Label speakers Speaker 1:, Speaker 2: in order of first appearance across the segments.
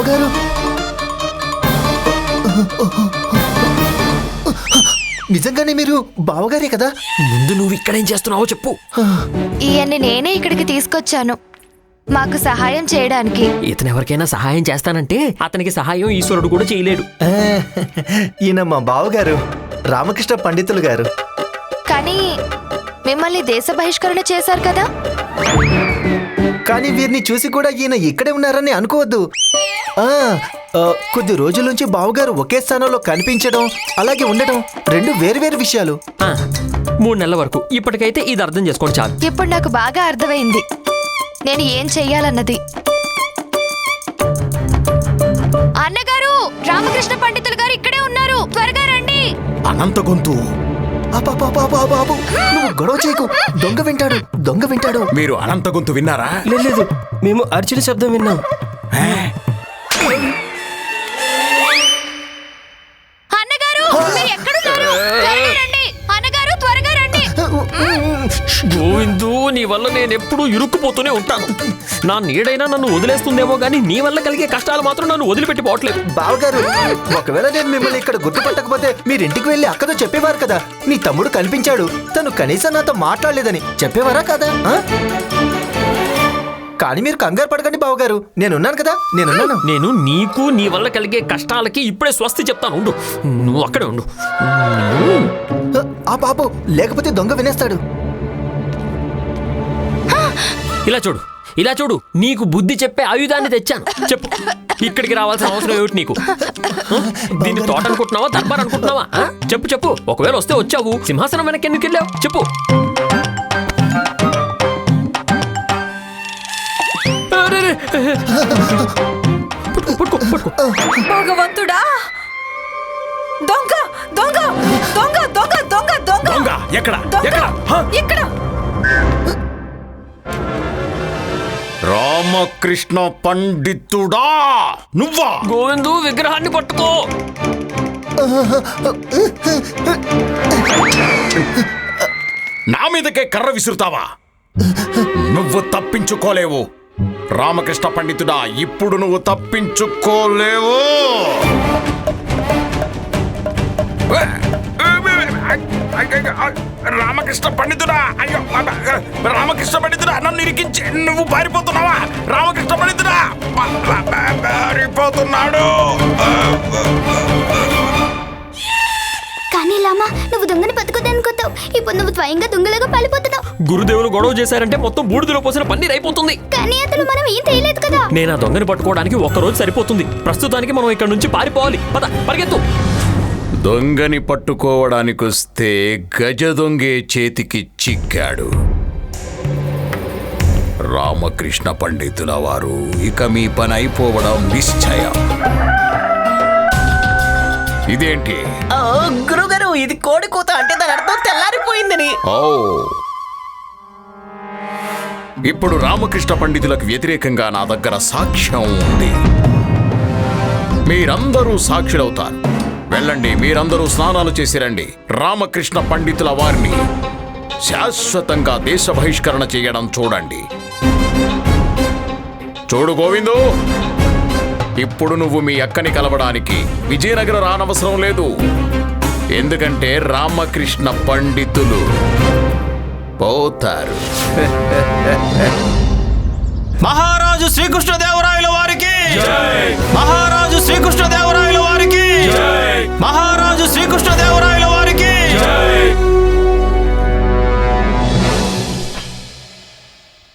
Speaker 1: బావగారు. నిజంగానే మీరు బావగారే కదా?
Speaker 2: ముందు నువ్వు ఇక్కడేం చేస్తున్నావో చెప్పు.
Speaker 3: ఈయన్ని నేనే ఇక్కడికి తీసుకొచ్చాను. మాకు సహాయం చేయడానికి.
Speaker 2: ఇతను ఎవరికైనా సహాయం చేస్తానంటే అతనికి సహాయం ఈశ్వరుడు కూడా చేయలేడు.
Speaker 1: ఈయన మా బావగారు రామకృష్ణ పండితులు గారు.
Speaker 3: కానీ మిమ్మల్ని దేశ బహిష్కరణ చేశారు కదా?
Speaker 1: కానీ వీరిని చూసి కూడా ఈయన ఇక్కడే ఉన్నారని అనుకోవద్దు. కొద్ది రోజుల నుంచి బావగారు ఒకే స్థానంలో కనిపించడం అలాగే ఉండడం రెండు వేరువేరు విషయాలు.
Speaker 2: ఆ, మూడు నెలల వరకు. ఇప్పటికైతే ఇది అర్థం చేసుకోండి చాలు.
Speaker 3: ఇప్పుడు నాకు బాగా అర్థమైంది. నేను ఏం చెయ్యాలన్నది. అన్నగారు రామకృష్ణ పండితులు గారు ఇక్కడే ఉన్నారు. త్వరగా రండి.
Speaker 4: అనంత గొంతు.
Speaker 1: నువ్వు గొడవ చేయకు. దొంగ వింటాడు. దొంగ వింటాడు.
Speaker 4: మీరు అనంత గొంతు విన్నారా?
Speaker 5: లేదు మేము అర్జున శబ్దం విన్నాం.
Speaker 2: గోవిందు. నీ వల్ల నేను ఎప్పుడూ ఇరుక్కుపోతూనే ఉంటాను. నా నీడైనా నన్ను వదిలేస్తుందేమో కానీ నీ వల్ల కలిగే కష్టాలు మాత్రం నన్ను వదిలిపెట్టి పోవట్లేదు
Speaker 1: బావగారు ఒకవేళ నేను మిమ్మల్ని ఇక్కడ గుర్తుపట్టకపోతే మీరు ఇంటికి వెళ్ళి అక్కతో చెప్పేవారు కదా. మీ తమ్ముడు కనిపించాడు. తను కనీసం నాతో మాట్లాడలేదని చెప్పేవారా కదా? ఆ? కానీ మీరు కంగారు పడకండి బావగారు. నేనున్నాను కదా. నేనున్నాను.
Speaker 2: నేను నీకు నీ వల్ల కలిగే కష్టాలకి ఇప్పుడే స్వస్తి చెప్తాను. ఉండు. నువ్వు అక్కడే ఉండు.
Speaker 1: ఆ బాబు లేకపోతే దొంగ వినేస్తాడు.
Speaker 2: ఇలా చూడు ఇలా చూడు నీకు బుద్ధి చెప్పే ఆయుధాన్ని తెచ్చాను. చెప్పు. ఇక్కడికి రావాల్సిన అవసరం ఏమిటి నీకు? దీన్ని తోట అనుకుంటున్నావా దర్బార్ అనుకుంటున్నావా? చెప్పు చెప్పు. ఒకవేళ వస్తే వచ్చావు సింహాసనం వెనక్కి ఎందుకు వెళ్ళావు? చెప్పు.
Speaker 6: భగవంతుడా! దొంగ దొంగ దొంగ దొంగ దొంగ దొంగ!
Speaker 4: దొంగ ఎక్కడ? ఎక్కడ?
Speaker 6: ఇక్కడ!
Speaker 4: రామకృష్ణ పండితుడా నువ్వా
Speaker 2: గోవిందు విగ్రహాన్ని పట్టుకో
Speaker 4: నా మీదకే కర్ర విసురుతావా నువ్వు తప్పించుకోలేవు రామకృష్ణ పండితుడా ఇప్పుడు నువ్వు తప్పించుకోలేవు రామకృష్ణ పండితుడా? అయ్యో రామకృష్ణ పండితుడా నన్ను ఇరికించి నువ్వు పారిపోతున్నావా? రామకృష్ణ పండితుడా? పారిపోతున్నాడు.
Speaker 7: కానీ లామా నువ్వు దొంగని బతుకుదనుకుంటావు ఇప్పుడు నువ్వు స్వయంగా దొంగలుగా పడిపోతున్నావు
Speaker 2: గురుదేవులు గొడవ చేశారంటే మొత్తం బూడిదలో పోసిన పన్నీర్ అయిపోతుంది.
Speaker 7: కానీ అతను మనం ఏం చేయలేదు కదా?
Speaker 2: నేను ఆ దొంగని పట్టుకోవడానికి ఒక్క రోజు సరిపోతుంది. ప్రస్తుతానికి మనం ఇక్కడ నుంచి పారిపోవాలి. పద పరిగెత్తు.
Speaker 4: దొంగని పట్టుకోవడానికొస్తే గజ దొంగే చేతికి చిక్కాడు. రామకృష్ణ పండితుల వారు ఇక మీ పని అయిపోవడం నిశ్చయం. ఇదేంటి?
Speaker 5: గురుగారు ఇది కోడి కూత అంటే దాని అర్థం తెల్లారిపోయిందని.
Speaker 4: ఓ. ఇప్పుడు రామకృష్ణ పండితులకు వ్యతిరేకంగా నా దగ్గర సాక్ష్యం ఉంది. మీరందరూ సాక్షులవుతారు. వెళ్ళండి మీరందరూ స్నానాలు చేసి రండి. రామకృష్ణ పండితుల వారిని శాశ్వతంగా దేశ బహిష్కరణ చేయడం చూడండి. చూడు గోవిందు ఇప్పుడు నువ్వు మీ అక్కని కలవడానికి విజయనగరం రానవసరం లేదు. ఎందుకంటే రామకృష్ణ పండితులు పోతారు.
Speaker 5: మహారాజు శ్రీకృష్ణదేవరాయల వారికి! మహారాజు శ్రీకృష్ణదేవరాయల వారికి! మహారాజు శ్రీకృష్ణదేవరాయల వారికి.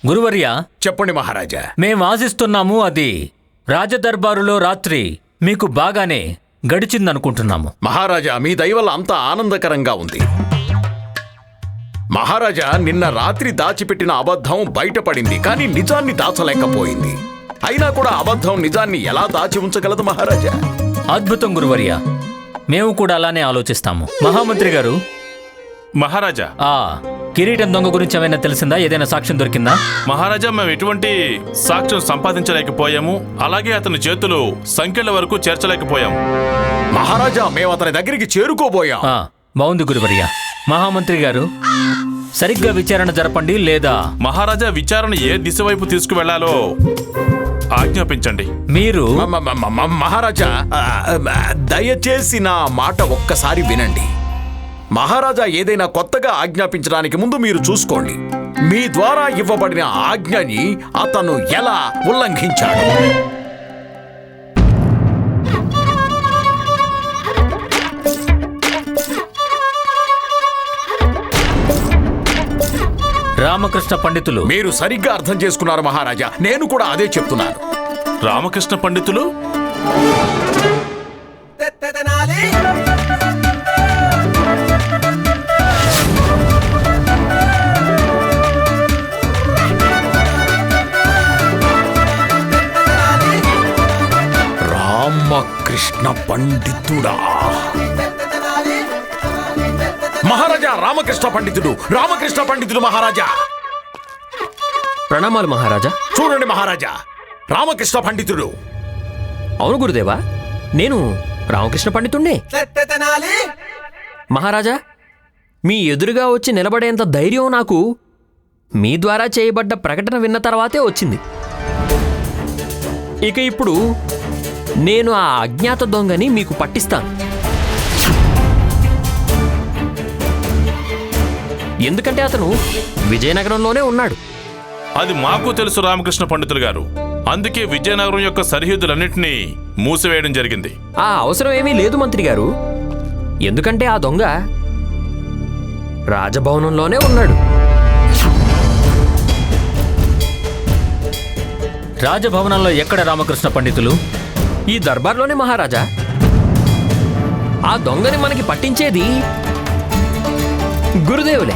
Speaker 8: గురువర్య
Speaker 4: చెప్పండి మహారాజా.
Speaker 8: మేం ఆశిస్తున్నాము అది రాజదర్బారులో రాత్రి మీకు బాగానే గడిచిందనుకుంటున్నాము.
Speaker 4: మహారాజా మీ దయ వల్ల అంతా ఆనందకరంగా ఉంది. మహారాజా నిన్న రాత్రి దాచిపెట్టిన అబద్ధం బయటపడింది కానీ నిజాన్ని దాచలేకపోయింది. అయినా కూడా అబద్ధం నిజాన్ని ఎలా దాచి ఉంచగలదు మహారాజా?
Speaker 8: అద్భుతం గురువర్య మేము కూడా అలానే ఆలోచిస్తాము. మహామంత్రి గారు.
Speaker 9: మహారాజా.
Speaker 8: ఆ కిరీటం దొంగ గురించి ఏమైనా తెలిసిందా? ఏదైనా సాక్ష్యం దొరికిందా?
Speaker 9: మహారాజా మేము ఎటువంటి సాక్ష్యం సంపాదించలేకపోయాము. అలాగే అతని చేతులు సంఖ్యల వరకు చేర్చలేకపోయాము.
Speaker 4: మహారాజా మేము అతని దగ్గరికి చేరుకోబోయాం.
Speaker 8: ఆ, బాగుంది గురువర్య. మహామంత్రి గారు సరిగ్గా విచారణ జరపండి లేదా?
Speaker 9: మహారాజా విచారణ ఏ దిశ వైపు తీసుకువెళ్ళాలో ఆజ్ఞాపించండి.
Speaker 8: మీరు
Speaker 4: మ- మ- మ- మ- మహారాజా ఆ, ఆ, దయచేసి నా మాట ఒక్కసారి వినండి. మహారాజా ఏదైనా కొత్తగా ఆజ్ఞాపించడానికి ముందు మీరు చూసుకోండి. మీ ద్వారా ఇవ్వబడిన ఆజ్ఞని అతను ఎలా ఉల్లంఘించాడు?
Speaker 8: రామకృష్ణ పండితులు.
Speaker 4: మీరు సరిగ్గా అర్థం చేసుకున్నారు మహారాజా. నేను కూడా అదే చెప్తున్నాను.
Speaker 9: రామకృష్ణ పండితులు?
Speaker 4: రామకృష్ణ పండితుడా. రామకృష్ణ పండితుడు రామకృష్ణ పండితుడు మహారాజా.
Speaker 2: ప్రణామాలు మహారాజా.
Speaker 4: చూడండి మహారాజా రామకృష్ణ పండితుడు.
Speaker 2: అవును గురుదేవా నేను రామకృష్ణ పండితుణ్ణే. మహారాజా మీ ఎదురుగా వచ్చి నిలబడేంత ధైర్యం నాకు మీ ద్వారా చేయబడ్డ ప్రకటన విన్న తర్వాతే వచ్చింది. ఇక ఇప్పుడు నేను ఆ అజ్ఞాత దొంగని మీకు పట్టిస్తాను. ఎందుకంటే అతను విజయనగరంలోనే ఉన్నాడు.
Speaker 9: అది మాకు తెలుసు రామకృష్ణ పండితులు గారు. అందుకే విజయనగరం యొక్క సరిహద్దులన్నింటినీ మూసివేయడం జరిగింది.
Speaker 2: ఆ అవసరం ఏమీ లేదు మంత్రి గారు. ఎందుకంటే ఆ దొంగ రాజభవనంలోనే ఉన్నాడు.
Speaker 8: రాజభవనంలో ఎక్కడ రామకృష్ణ పండితులు?
Speaker 2: ఈ దర్బార్లోనే మహారాజా. ఆ దొంగని మనకి పట్టించేది గురుదేవులే.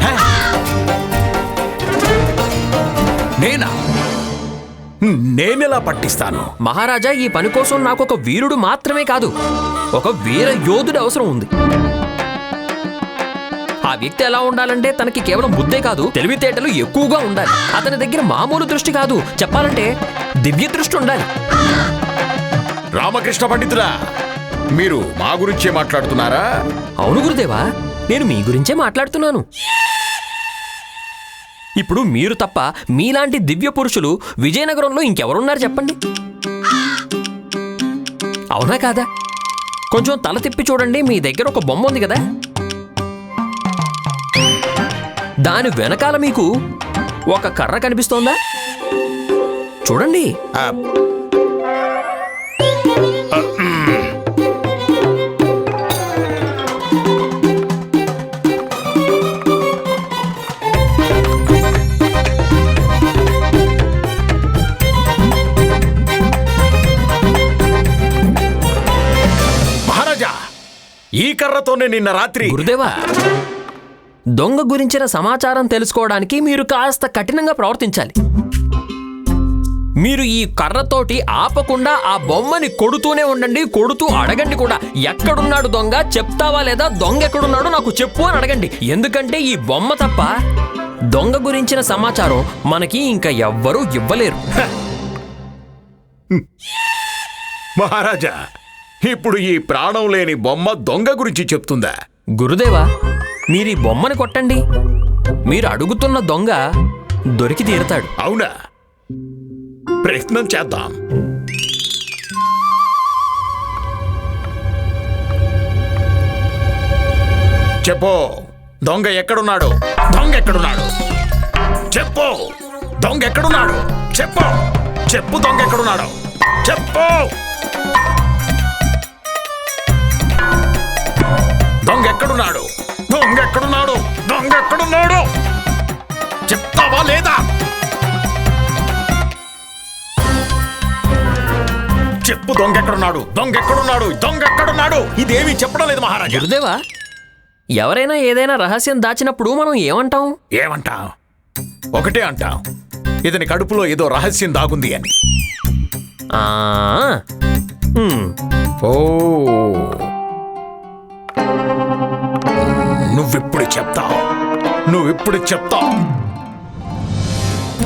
Speaker 4: నేనా? నేనెలా పట్టిస్తాను?
Speaker 2: మహారాజా ఈ పని కోసం నాకు ఒక వీరుడు మాత్రమే కాదు ఒక వీర యోధుడు అవసరం ఉంది. ఆ వ్యక్తి ఎలా ఉండాలంటే తనకి కేవలం బుద్ధే కాదు తెలివితేటలు ఎక్కువగా ఉండాలి. అతని దగ్గర మామూలు దృష్టి కాదు. చెప్పాలంటే దివ్య దృష్టి ఉండాలి.
Speaker 4: రామకృష్ణ పండితుడా మీరు మా గురించే మాట్లాడుతున్నారా?
Speaker 2: అవును గురుదేవా. నేను మీ గురించే మాట్లాడుతున్నాను. ఇప్పుడు మీరు తప్ప మీలాంటి దివ్య పురుషులు విజయనగరంలో ఇంకెవరున్నారు చెప్పండి. అవునా కాదా? కొంచెం తల తిప్పి చూడండి మీ దగ్గర ఒక బొమ్మ ఉంది కదా. దాని వెనకాల మీకు ఒక కర్ర కనిపిస్తోందా? చూడండి.
Speaker 4: ఈ కర్రతోనే నిన్న రాత్రి
Speaker 2: గురుదేవా దొంగ గురించిన సమాచారం తెలుసుకోవడానికి మీరు కాస్త కఠినంగా ప్రవర్తించాలి. మీరు ఈ కర్రతోటి ఆపకుండా ఆ బొమ్మని కొడుతూనే ఉండండి కొడుతూ అడగండి కూడా. ఎక్కడున్నాడు దొంగ చెప్తావా లేదా? దొంగ ఎక్కడున్నాడో నాకు చెప్పు అని అడగండి. ఎందుకంటే ఈ బొమ్మ తప్ప దొంగ గురించిన సమాచారం మనకి ఇంకా ఎవ్వరూ ఇవ్వలేరు.
Speaker 4: మహారాజా ఇప్పుడు ఈ ప్రాణం లేని బొమ్మ దొంగ గురించి చెప్తుందా?
Speaker 2: గురుదేవా మీరు ఈ బొమ్మని కొట్టండి. మీరు అడుగుతున్న దొంగ దొరికి తీరతాడు.
Speaker 4: అవునా? ప్రయత్నం చేద్దాం. చెప్పు దొంగ ఎక్కడున్నాడు? దొంగ ఎక్కడున్నాడు? చెప్పు దొంగ ఎక్కడున్నాడు? చెప్పు చెప్పు దొంగ ఎక్కడున్నాడు? చెప్పు! ఎక్కడున్నాడు? దొంగ ఎక్కడున్నాడు దొంగ ఎక్కడున్నాడు చెప్తావా లేదా? చెప్పు దొంగ ఎక్కడున్నాడు దొంగ ఎక్కడున్నాడు దొంగ ఎక్కడున్నాడు ఇదేమీ చెప్పడం లేదు మహారాజా.
Speaker 2: గురుదేవా ఎవరైనా ఏదైనా రహస్యం దాచినప్పుడు మనం ఏమంటాం?
Speaker 4: ఏమంటాం? ఒకటే అంటాం. ఇతని కడుపులో ఏదో రహస్యం దాగుంది అని.
Speaker 2: ఆ
Speaker 4: ఓ. నువ్వెప్పుడు చెప్తావు నువ్వెప్పుడు చెప్తావు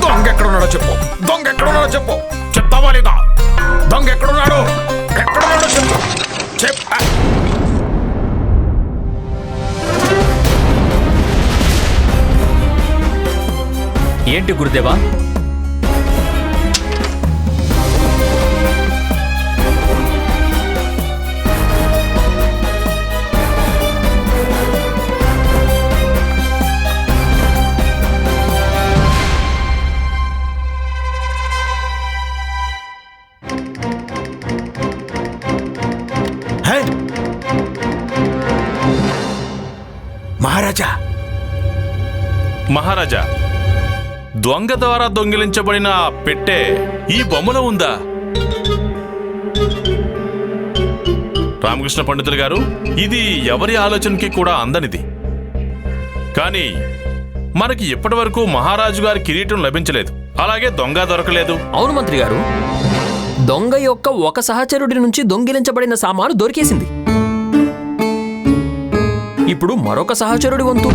Speaker 4: దొంగ ఎక్కడున్నాడో చెప్పు. దొంగ ఎక్కడున్నాడో చెప్పు. చెప్తావా లేదా? దొంగ ఎక్కడున్నాడు ఎక్కడున్నాడో చెప్పు. చెప్.
Speaker 8: ఏంటి గురుదేవా?
Speaker 4: మహారాజా
Speaker 9: దొంగ ద్వారా దొంగిలించబడిన పెట్టె ఈ బొమ్మలో ఉందా? రామకృష్ణ పండితులు గారు ఇది ఎవరి ఆలోచనకి కూడా అందనిది. కానీ మనకి ఇప్పటి వరకు మహారాజు గారి కిరీటం లభించలేదు. అలాగే దొంగ దొరకలేదు.
Speaker 2: అవును మంత్రి గారు దొంగ యొక్క ఒక సహచరుడి నుంచి దొంగిలించబడిన సామాను దొరికేసింది. ఇప్పుడు మరొక సహచరుడి వంతు.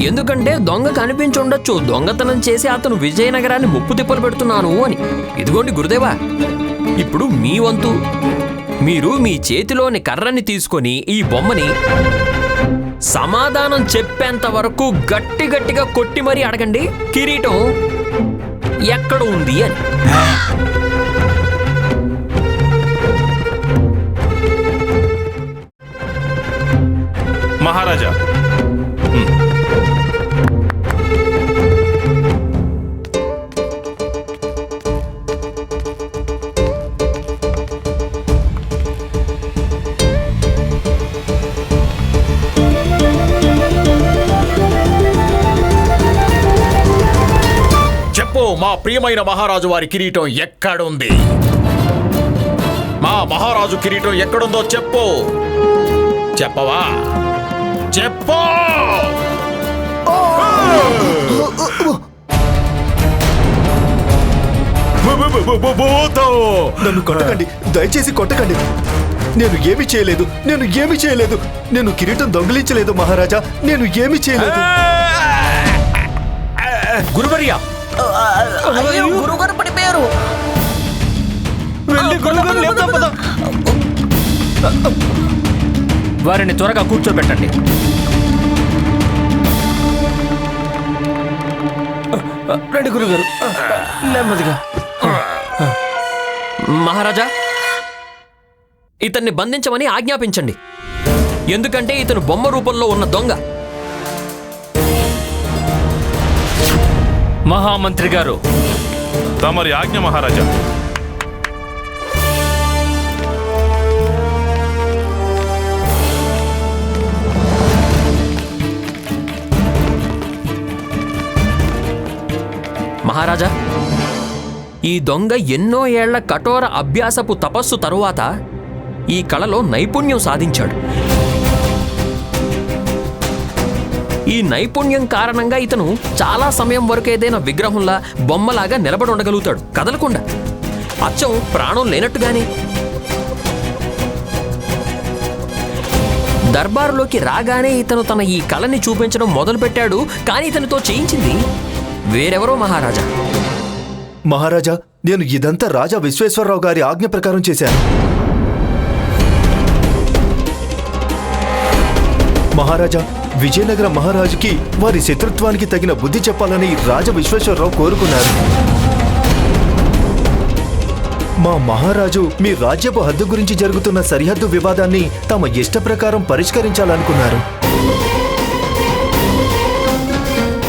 Speaker 2: ఎందుకంటే దొంగ కనిపించుండొచ్చు. దొంగతనం చేసి అతను విజయనగరాన్ని ముప్పు తిప్పలు పెడుతున్నాను అని. ఇదిగోండి గురుదేవా ఇప్పుడు మీ వంతు. మీరు మీ చేతిలోని కర్రని తీసుకొని ఈ బొమ్మని సమాధానం చెప్పేంత వరకు గట్టి గట్టిగా కొట్టి మరీ అడగండి. కిరీటం ఎక్కడ ఉంది అని.
Speaker 9: మహారాజా
Speaker 4: ప్రియమైన మహారాజు వారి కిరీటం ఎక్కడుంది? మా మహారాజు కిరీటం ఎక్కడుందో చెప్పు. చెప్పవా? చెప్పు!
Speaker 1: నన్ను కొట్టకండి. దయచేసి కొట్టకండి. నేను ఏమి చేయలేదు. నేను ఏమి చేయలేదు. నేను కిరీటం దొంగిలించలేదు మహారాజా. నేను ఏమి చేయలేదు.
Speaker 2: గురువర్యా
Speaker 5: అయ్యో గురుగారు పడిపోయారు.
Speaker 8: వారిని త్వరగా కూర్చోబెట్టండి.
Speaker 1: రండి గురుగారు. నెమ్మదిగా.
Speaker 2: మహారాజా ఇతన్ని బంధించమని ఆజ్ఞాపించండి. ఎందుకంటే ఇతను బొమ్మ రూపంలో ఉన్న దొంగ.
Speaker 8: మహామంత్రి గారు.
Speaker 9: తమరి ఆజ్ఞ మహారాజా.
Speaker 2: మహారాజా ఈ దొంగ ఎన్నో ఏళ్ళ కఠోర అభ్యాసపు తపస్సు తరువాత ఈ కళలో నైపుణ్యం సాధించాడు. ఈ నైపుణ్యం కారణంగా ఇతను చాలా సమయం వరకు ఏదైనా విగ్రహంలా బొమ్మలాగా నిలబడి ఉండగలుగుతాడు. కదలకుండా. అచ్చం ప్రాణం లేనట్టుగానే. దర్బారులోకి రాగానే ఇతను తన ఈ కళని చూపించడం మొదలుపెట్టాడు కానీ ఇతనితో చేయించింది వేరెవరో మహారాజా.
Speaker 1: మహారాజా నేను ఇదంతా రాజా విశ్వేశ్వరరావు గారి ఆజ్ఞ ప్రకారం చేశాను. మహారాజా విజయనగర మహారాజుకి వారి శత్రుత్వానికి తగిన బుద్ధి చెప్పాలని రాజ విశ్వేశ్వరరావు కోరుకున్నారు. మా మహారాజు మీ రాజ్యపు హద్దు గురించి జరుగుతున్న సరిహద్దు వివాదాన్ని తమ ఇష్ట ప్రకారం పరిష్కరించాలనుకున్నారు.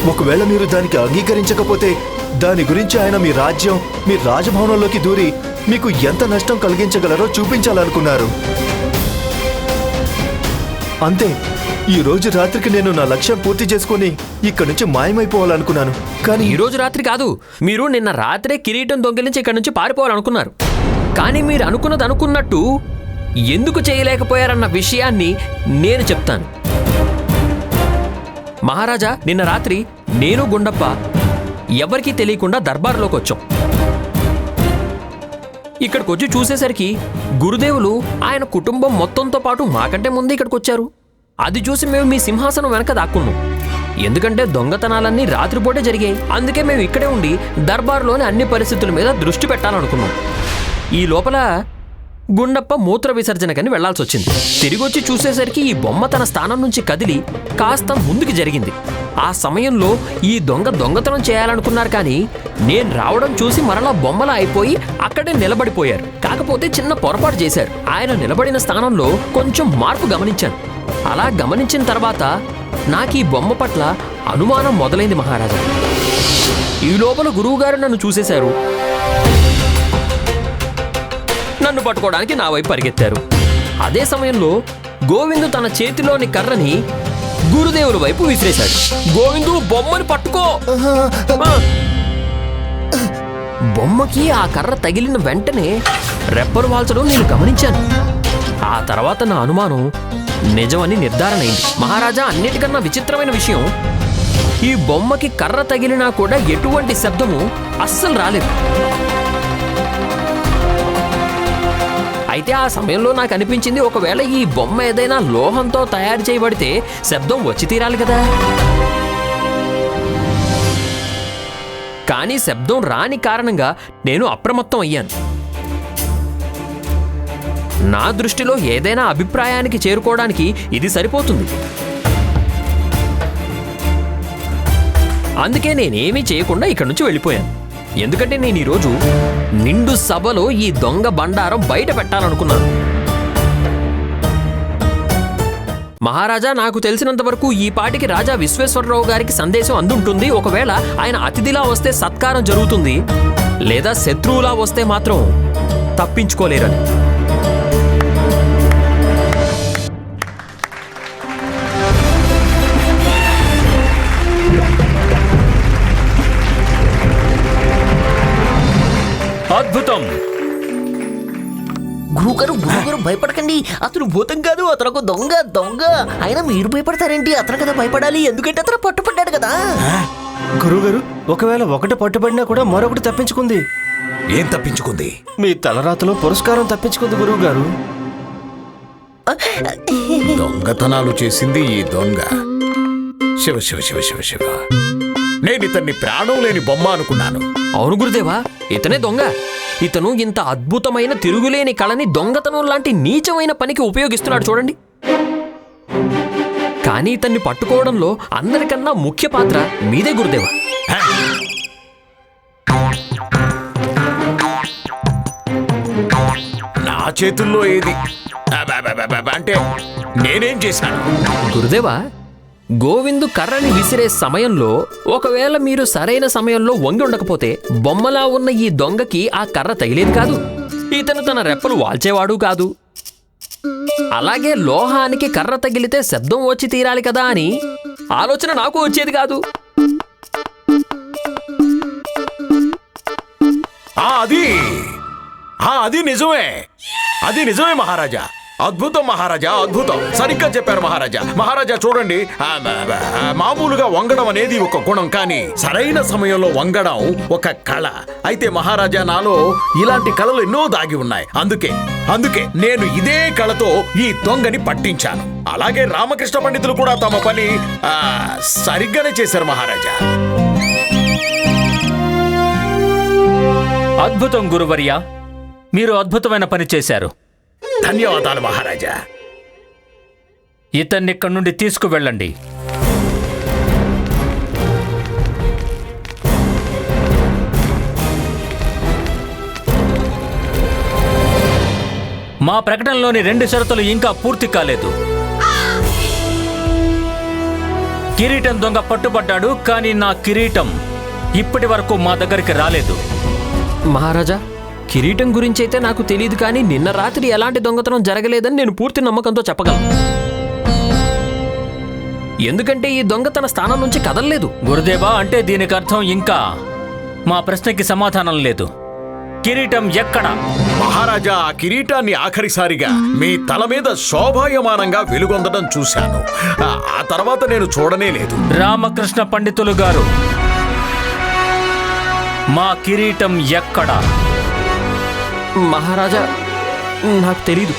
Speaker 1: ఒకవేళ మీరు దానికి అంగీకరించకపోతే దాని గురించి ఆయన మీ రాజ్యం మీ రాజభవనంలోకి దూరి మీకు ఎంత నష్టం కలిగించగలరో చూపించాలనుకున్నారు. అంతే ఈ రోజు రాత్రికి నేను నా లక్ష్యం పూర్తి చేసుకుని ఇక్కడ నుంచి మాయమైపోవాలనుకున్నాను. కానీ
Speaker 2: ఈ రోజు రాత్రి కాదు. మీరు నిన్న రాత్రే కిరీటం దొంగిలించి ఇక్కడి నుంచి పారిపోవాలనుకున్నారు. కానీ మీరు అనుకున్నది అనుకున్నట్టు ఎందుకు చేయలేకపోయారన్న విషయాన్ని నేను చెప్తాను. మహారాజా నిన్న రాత్రి నేను గుండప్ప ఎవరికీ తెలియకుండా దర్బార్లోకి వచ్చాం. ఇక్కడికి వచ్చి చూసేసరికి గురుదేవులు ఆయన కుటుంబం మొత్తంతో పాటు మాకంటే ముందే ఇక్కడికి వచ్చారు. అది చూసి మేము మీ సింహాసనం వెనక దాక్కున్నాం. ఎందుకంటే దొంగతనాలన్నీ రాత్రిపూటే జరిగాయి. అందుకే మేము ఇక్కడే ఉండి దర్బార్లోని అన్ని పరిస్థితుల మీద దృష్టి పెట్టాలనుకున్నాం. ఈ లోపల గుండప్ప మూత్ర విసర్జనకని వెళ్ళాల్సి వచ్చింది తిరిగొచ్చి చూసేసరికి ఈ బొమ్మ తన స్థానం నుంచి కదిలి కాస్త ముందుకు జరిగింది. ఆ సమయంలో ఈ దొంగ దొంగతనం చేయాలనుకున్నారు కానీ నేను రావడం చూసి మరలా బొమ్మలా అయిపోయి అక్కడే నిలబడిపోయారు. కాకపోతే చిన్న పొరపాటు చేశారు. ఆయన నిలబడిన స్థానంలో కొంచెం మార్పు గమనించాను. అలా గమనించిన తర్వాత నాకు ఈ బొమ్మ పట్ల అనుమానం మొదలైంది మహారాజా. ఈ లోపల గురువుగారు నన్ను చూసేశారు. నన్ను పట్టుకోవడానికి నా వైపు పరిగెత్తారు. అదే సమయంలో గోవిందు తన చేతిలోని కర్రని గురుదేవుల వైపు విసిరేశాడు. గోవిందు బొమ్మని పట్టుకో. బొమ్మకి ఆ కర్ర తగిలిన వెంటనే రెప్పరు వాల్చడం నేను గమనించాను. ఆ తర్వాత నా అనుమానం నిజమని నిర్ధారణ అయింది. మహారాజా అన్నిటికన్నా విచిత్రమైన విషయం ఈ బొమ్మకి కర్ర తగిలినా కూడా ఎటువంటి శబ్దము అస్సలు రాలేదు. అయితే ఆ సమయంలో నాకు అనిపించింది ఒకవేళ ఈ బొమ్మ ఏదైనా లోహంతో తయారు చేయబడితే శబ్దం వచ్చి తీరాలి కదా. కానీ శబ్దం రాని కారణంగా నేను అప్రమత్తం అయ్యాను. నా దృష్టిలో ఏదైనా అభిప్రాయానికి చేరుకోవడానికి ఇది సరిపోతుంది. అందుకే నేనేమీ చేయకుండా ఇక్కడి నుంచి వెళ్ళిపోయాను. ఎందుకంటే నేను ఈరోజు నిండు సభలో ఈ దొంగ బండారం బయట పెట్టాలనుకున్నాను. మహారాజా నాకు తెలిసినంత వరకు ఈ పాటికి రాజా విశ్వేశ్వరరావు గారికి సందేశం అందుంటుంది. ఒకవేళ ఆయన అతిథిలా వస్తే సత్కారం జరుగుతుంది. లేదా శత్రువులా వస్తే మాత్రం తప్పించుకోలేరని.
Speaker 5: గురుగారు గురుగారు భయపడకండి. అతను భూతం కాదు అతను ఒక దొంగ దొంగ. అయినా మీరు భయపడతారేంటి? అతను కదా భయపడాలి ఎందుకంటే అతను పట్టుపడ్డాడు కదా.
Speaker 1: గురుగారు ఒకవేళ ఒకటి పట్టుబడినా కూడా మరొకటి తప్పించుకుంది.
Speaker 4: ఏం తప్పించుకుంది?
Speaker 1: మీ తలరాతలో పురస్కారం తప్పించుకుంది గురువు గారు
Speaker 4: దొంగతనాలు చేసింది ఈ దొంగ. శివ శివ శివ శివ శివ. నేను ఇతన్ని ప్రాణం లేని బొమ్మ అనుకున్నాను.
Speaker 2: అవును గురుదేవా ఇతనే దొంగ. ఇతను ఇంత అద్భుతమైన తిరుగులేని కళని దొంగతనం లాంటి నీచమైన పనికి ఉపయోగిస్తున్నాడు చూడండి. కానీ ఇతన్ని పట్టుకోవడంలో అందరికన్నా ముఖ్య పాత్ర మీదే గురుదేవా.
Speaker 4: నా చేతుల్లో ఏది? అంటే నేనేం చేశాను?
Speaker 2: గురుదేవా గోవిందు కర్రని విసిరే సమయంలో ఒకవేళ మీరు సరైన సమయంలో వంగి ఉండకపోతే బొమ్మలా ఉన్న ఈ దొంగకి ఆ కర్ర తగిలేది కాదు. ఇతను తన రెప్పలు వాల్చేవాడు కాదు. అలాగే లోహానికి కర్ర తగిలితే శబ్దం వచ్చి తీరాలి కదా అని ఆలోచన నాకు వచ్చేది కాదు.
Speaker 4: ఆ అది. ఆ అది నిజమే. అది నిజమే మహారాజా. అద్భుతం మహారాజా అద్భుతం. సరిగ్గా చెప్పారు మహారాజా. మహారాజా చూడండి. మామూలుగా వంగడం అనేది ఒక గుణం కానీ సరైన సమయంలో వంగడం ఒక కళ. అయితే మహారాజా నాలో ఇలాంటి కళలు ఎన్నో దాగి ఉన్నాయి. అందుకే అందుకే నేను ఇదే కళతో ఈ దొంగని పట్టించాను. అలాగే రామకృష్ణ పండితులు కూడా తమ పని సరిగ్గానే చేశారు మహారాజా.
Speaker 8: అద్భుతం గురువర్య. మీరు అద్భుతమైన పని చేశారు.
Speaker 4: ధన్యవాదాలు మహారాజా.
Speaker 8: ఇతన్ని ఇక్కడి నుండి తీసుకువెళ్ళండి. మా ప్రకటనలోని రెండు షరతులు ఇంకా పూర్తి కాలేదు. కిరీటం దొంగ పట్టుబడ్డాడు కానీ నా కిరీటం ఇప్పటి వరకు మా దగ్గరికి రాలేదు.
Speaker 2: మహారాజా కిరీటం గురించి అయితే నాకు తెలియదు కానీ నిన్న రాత్రి ఎలాంటి దొంగతనం జరగలేదని నేను పూర్తి నమ్మకంతో చెప్పగలను. ఎందుకంటే ఈ దొంగ తన స్థానం నుంచి కదలలేదు.
Speaker 8: గురుదేవా అంటే దీనికి అర్థం ఇంకా. మా ప్రశ్నకి సమాధానం లేదు. కిరీటం ఎక్కడ?
Speaker 4: మహారాజా ఆ కిరీటాన్ని ఆఖరిసారిగా మీ తల మీద శోభాయమానంగా వెలుగొందడం చూశాను. ఆ ఆ తర్వాత నేను చూడనే లేదు.
Speaker 8: రామకృష్ణ పండితులు గారు మా కిరీటం ఎక్కడ?
Speaker 2: మహారాజా నాకు తెలీదు.